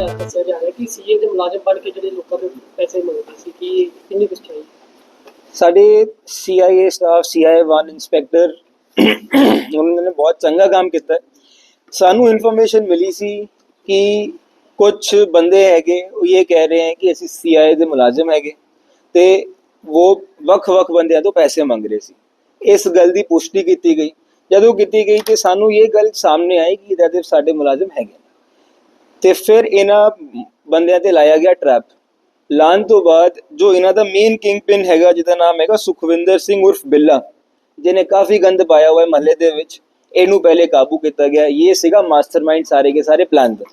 ਜਾ ਦੱਸਿਆ ਜਾ ਰਿਹਾ ਕਿ ਸੀਏ ਦੇ ਮੁਲਾਜ਼ਮ ਬਣ ਕੇ ਜਿਹੜੇ ਲੋਕਾਂ ਦੇ ਪੈਸੇ ਮੰਗਦੇ ਸੀ, ਕਿ ਕਿੰਨੀ ਕੁ ਸੱਚਾਈ ਸਾਡੇ ਸੀਆਈਏ ਸਟਾਫ ਸੀਆਈਏ 1 ਇੰਸਪੈਕਟਰ ਉਹਨਾਂ ਨੇ ਬਹੁਤ ਚੰਗਾ ਕੰਮ ਕੀਤਾ। ਸਾਨੂੰ ਇਨਫੋਰਮੇਸ਼ਨ ਮਿਲੀ ਸੀ ਕਿ ਕੁਝ ਬੰਦੇ ਹੈਗੇ, ਉਹ ਇਹ ਕਹਿ ਰਹੇ ਹੈ ਕਿ ਅਸੀਂ ਸੀਆਈਏ ਦੇ ਮੁਲਾਜ਼ਮ ਹੈਗੇ ਤੇ ਉਹ ਵੱਖ-ਵੱਖ ਬੰਦਿਆਂ ਤੋਂ ਪੈਸੇ ਮੰਗ ਰਹੇ ਸੀ। ਇਸ ਗੱਲ ਦੀ ਪੁਸ਼ਟੀ ਕੀਤੀ ਗਈ। ਜਦੋਂ ਕੀਤੀ ਗਈ ਤੇ ਸਾਨੂੰ ਇਹ ਗੱਲ ਸਾਹਮਣੇ ਆਈ ਕਿ ਇਹਦੇ ਸਾਡੇ ਮੁਲਾਜ਼ਮ ਹੈਗੇ ਤੇ ਫਿਰ ਇਹਨਾਂ ਬੰਦਿਆਂ ਤੇ ਲਾਇਆ ਗਿਆ ਟਰੈਪ ਲਾਉਣ ਤੋਂ ਬਾਅਦ ਜੋ ਇਹਨਾਂ ਦਾ ਮੇਨ ਕਿੰਗ ਪਿਨ ਹੈਗਾ, ਜਿਹਦਾ ਨਾਮ ਹੈਗਾ ਸੁਖਵਿੰਦਰ ਸਿੰਘ ਉਰਫ ਬਿੱਲਾ, ਜਿਹਨੇ ਕਾਫੀ ਗੰਦ ਪਾਇਆ ਹੋਇਆ ਮਹੱਲੇ ਦੇ ਵਿੱਚ, ਇਹਨੂੰ ਪਹਿਲੇ ਕਾਬੂ ਕੀਤਾ ਗਿਆ। ਇਹ ਸੀਗਾ ਮਾਸਟਰਮਾਈਂਡ ਸਾਰੇ ਕੇ ਸਾਰੇ ਪਲਾਨ ਦਾ।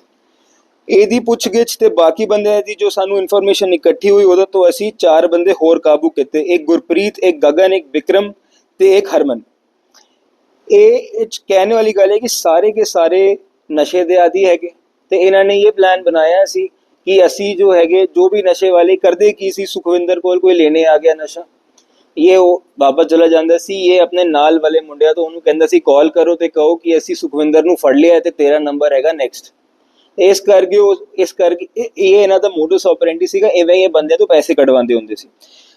ਇਹਦੀ ਪੁੱਛਗਿੱਛ ਤੇ ਬਾਕੀ ਬੰਦਿਆਂ ਦੀ ਜੋ ਸਾਨੂੰ ਇਨਫੋਰਮੇਸ਼ਨ ਇਕੱਠੀ ਹੋਈ, ਉਹਦੇ ਤੋਂ ਅਸੀਂ ਚਾਰ ਬੰਦੇ ਹੋਰ ਕਾਬੂ ਕੀਤੇ। ਇੱਕ ਗੁਰਪ੍ਰੀਤ, ਇੱਕ ਗਗਨ, ਇੱਕ ਵਿਕਰਮ ਤੇ ਇੱਕ ਹਰਮਨ। ਇਹ ਕਹਿਣ ਵਾਲੀ ਗੱਲ ਹੈ ਕਿ ਸਾਰੇ ਕੇ ਸਾਰੇ ਨਸ਼ੇ ਦੇ ਆਦੀ ਹੈਗੇ। ਤੇ ਇਹਨਾਂ ਨੇ ਇਹ ਪਲਾਨ ਬਣਾਇਆ ਸੀ ਕਿ ਅਸੀਂ ਜੋ ਹੈਗੇ, ਜੋ ਵੀ ਨਸ਼ੇ ਵਾਲੇ ਕਰਦੇ ਕੀ ਸੀ, ਸੁਖਵਿੰਦਰ ਕੋਲ ਕੋਈ ਲੈਣੇ ਆ ਗਿਆ ਨਸ਼ਾ। ਇਹ ਉਹ ਵਾਪਸ ਚਲਾ ਜਾਂਦਾ ਸੀ, ਇਹ ਆਪਣੇ ਨਾਲ ਵਾਲੇ ਮੁੰਡਿਆਂ ਤੋਂ ਉਹਨੂੰ ਕਹਿੰਦਾ ਸੀ ਕਾਲ ਕਰੋ ਤੇ ਕਹੋ ਕਿ ਅਸੀਂ ਸੁਖਵਿੰਦਰ ਨੂੰ ਫੜ ਲਿਆ ਤੇ ਤੇਰਾ ਨੰਬਰ ਹੈਗਾ ਨੈਕਸਟ ਇਸ ਕਰਕੇ ਉਹ, ਇਸ ਕਰਕੇ ਇਹ ਇਹਨਾਂ ਦਾ ਮੋਡਸ ਆਪਰੈਂਡੀ ਸੀਗਾ, ਇਵੇਂ ਇਹ ਬੰਦਿਆਂ ਤੋਂ ਪੈਸੇ ਕਢਵਾਉਂਦੇ ਹੁੰਦੇ ਸੀ।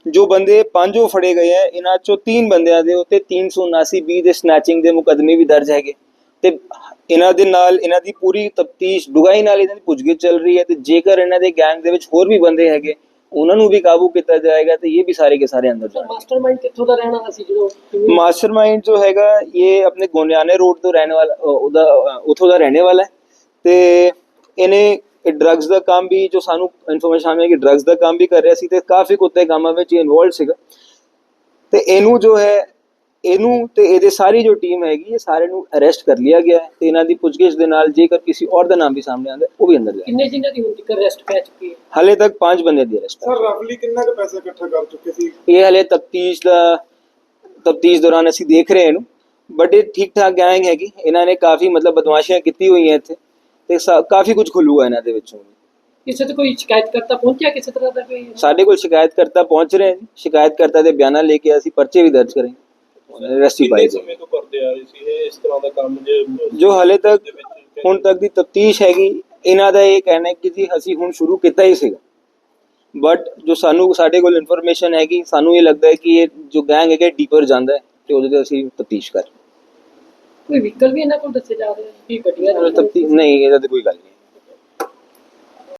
ਜੋ ਬੰਦੇ ਪੰਜੋ ਫੜੇ ਗਏ ਹੈ, ਇਹਨਾਂ ਚੋਂ ਤਿੰਨ ਬੰਦਿਆਂ ਦੇ ਉੱਤੇ 379 ਬੀ ਦੇ ਸਨੈਚਿੰਗ ਦੇ ਮੁਕਦਮੇ ਵੀ ਦਰਜ ਹੈਗੇ। ਤੇ ਇਹਨਾਂ ਦੇ ਨਾਲ ਇਹਨਾਂ ਦੀ ਪੂਰੀ ਤਫਤੀਸ਼ ਡੁਗਾਈ ਨਾਲ ਇਹਨਾਂ ਦੀ ਪੁੱਛਗਿੱਛ ਚੱਲ ਰਹੀ ਹੈ ਤੇ ਜੇਕਰ ਇਹਨਾਂ ਦੇ ਗੈਂਗ ਦੇ ਵਿੱਚ ਹੋਰ ਵੀ ਬੰਦੇ ਹੈਗੇ ਉਹਨਾਂ ਨੂੰ ਵੀ ਕਾਬੂ ਕੀਤਾ ਜਾਏਗਾ ਤੇ ਇਹ ਵੀ ਸਾਰੇ ਕੇ ਸਾਰੇ ਅੰਦਰ ਜਾਣਗੇ। ਮਾਸਟਰਮਾਈਂਡ ਕਿੱਥੋਂ ਦਾ ਰਹਿਣ ਸੀ ਕਿਵੇਂ- ਮਾਸਟਰਮਾਈਂਡ ਜੋ ਹੈਗਾ ਇਹ ਆਪਣੇ ਗੋਨਿਆਨੇ ਰੋਡ ਤੋਂ ਰਹਿਣ ਵਾਲਾ ਉਹਦਾ ਉੱਥੋਂ ਦਾ ਰਹਿਣੇ ਵਾਲਾ ਹੈ। ਤੇ ਇਹਨੇ ਡਰੱਗਸ ਦਾ ਕੰਮ ਵੀ ਜੋ ਸਾਨੂੰ ਇਨਫੋਰਮੇਸ਼ਨ ਆਈ ਹੈ ਕਿ ਡਰੱਗਸ ਦਾ ਕੰਮ ਵੀ ਕਰ ਰਿਹਾ ਸੀ ਤੇ ਕਾਫੀ ਕੁੱਤੇ ਕੰਮਾਂ ਵਿੱਚ ਇਨਵੋਲਡ ਸੀਗਾ। ਤੇ ਇਹਨੂੰ ਜੋ ਹੈ ਇਹਨੂੰ ਤੇ ਇਹਦੇ ਸਾਰੀ ਜੋ ਟੀਮ ਹੈਗੀ ਇਹ ਸਾਰੇ ਨੂੰ ਅਰੈਸਟ ਕਰ ਲਿਆ ਗਿਆ ਹੈ ਤੇ ਇਹਨਾਂ ਦੀ ਪੁੱਛਗਿੱਛ ਦੇ ਨਾਲ ਜੇਕਰ ਕਿਸੇ ਔਰ ਦਾ ਨਾਮ ਵੀ ਸਾਹਮਣੇ ਆਉਂਦਾ ਹੈ, ਉਹ ਵੀ ਅੰਦਰ ਜਾਏ ਕਿੰਨੇ ਜਿਨ੍ਹਾਂ ਦੀ ਹੁਣ ਤੱਕ ਅਰੈਸਟ ਪੈ ਚੁੱਕੀ ਹੈ? ਹਾਲੇ ਤੱਕ 5 ਬੰਦੇ ਦੀ ਅਰੈਸਟ ਸਰ ਰਫਲੀ ਕਿੰਨਾ ਕੁ ਪੈਸਾ ਇਕੱਠਾ ਕਰ ਚੁੱਕੇ ਸੀ? ਇਹ ਹਲੇ ਤਫਤੀਸ਼ ਦਾ ਤਫਤੀਸ਼ ਦੌਰਾਨ ਅਸੀਂ ਦੇਖ ਰਹੇ ਹਾਂ ਇਹਨੂੰ ਬਟ ਇਹ ਠੀਕ ਠਾਕ ਗੈਂਗ ਹੈਗੀ ਇਹਨਾਂ ਨੇ ਕਾਫੀ ਮਤਲਬ ਬਦਮਾਸ਼ੀਆਂ ਕੀਤੀ ਹੋਈਆਂ ਇੱਥੇ ਤੇ ਕਾਫੀ ਕੁਝ ਖੁੱਲੂਆ ਇਹਨਾਂ ਦੇ ਵਿੱਚੋਂ ਕਿਸੇ ਤੇ ਕੋਈ ਸ਼ਿਕਾਇਤ ਕਰਤਾ ਪਹੁੰਚਿਆ ਕਿਸੇ ਤਰ੍ਹਾਂ ਦਾ ਕੋਈ? ਸਾਡੇ ਕੋਲ ਸ਼ਿਕਾਇਤਕਰਤਾ ਪਹੁੰਚ ਰਹੇ ਨੇ ਸ਼ਿਕਾਇਤਕਰਤਾ ਦੇ ਬਿਆਨਾਂ ਲੈ ਕੇ ਅਸੀਂ ਪਰਚੇ ਵੀ ਦਰਜ ਕਰਾਂਗੇ ਰੈਸਟੀ ਕਿੰਨੇ ਪਾਈ ਸਮੇਂ ਤੋਂ ਕਰਦੇ ਆ ਰਹੇ ਸੀ ਇਹ ਇਸ ਤਰ੍ਹਾਂ ਦਾ ਕੰਮ ਜੇ ਜੋ ਹਲੇ ਤੱਕ ਹੁਣ ਤੱਕ ਦੀ ਤਫਤੀਸ਼ ਹੈਗੀ ਇਹਨਾਂ ਦਾ ਇਹ ਕਹਿਣਾ ਹੈ ਕਿ ਜੀ ਅਸੀਂ ਹੁਣ ਸ਼ੁਰੂ ਕੀਤਾ ਹੀ ਸੀਗਾ। ਬਟ ਜੋ ਸਾਨੂੰ ਸਾਡੇ ਕੋਲ ਇਨਫੋਰਮੇਸ਼ਨ ਹੈਗੀ ਸਾਨੂੰ ਇਹ ਲੱਗਦਾ ਹੈ ਕਿ ਇਹ ਜੋ ਗੈਂਗ ਹੈਗਾ ਡੀਪਰ ਜਾਂਦਾ ਹੈ ਤੇ ਉਹਦੇ ਤੇ ਅਸੀਂ ਤਫਤੀਸ਼ ਕਰ ਕੋਈ ਵਹੀਕਲ ਵੀ ਇਹਨਾਂ ਕੋਲ ਦੱਸੇ ਜਾ ਰਹੇ ਕਿ ਗੱਡੀਆਂ ਨਹੀਂ ਇਹਦਾ ਤੇ ਕੋਈ ਗੱਲ ਨਹੀਂ।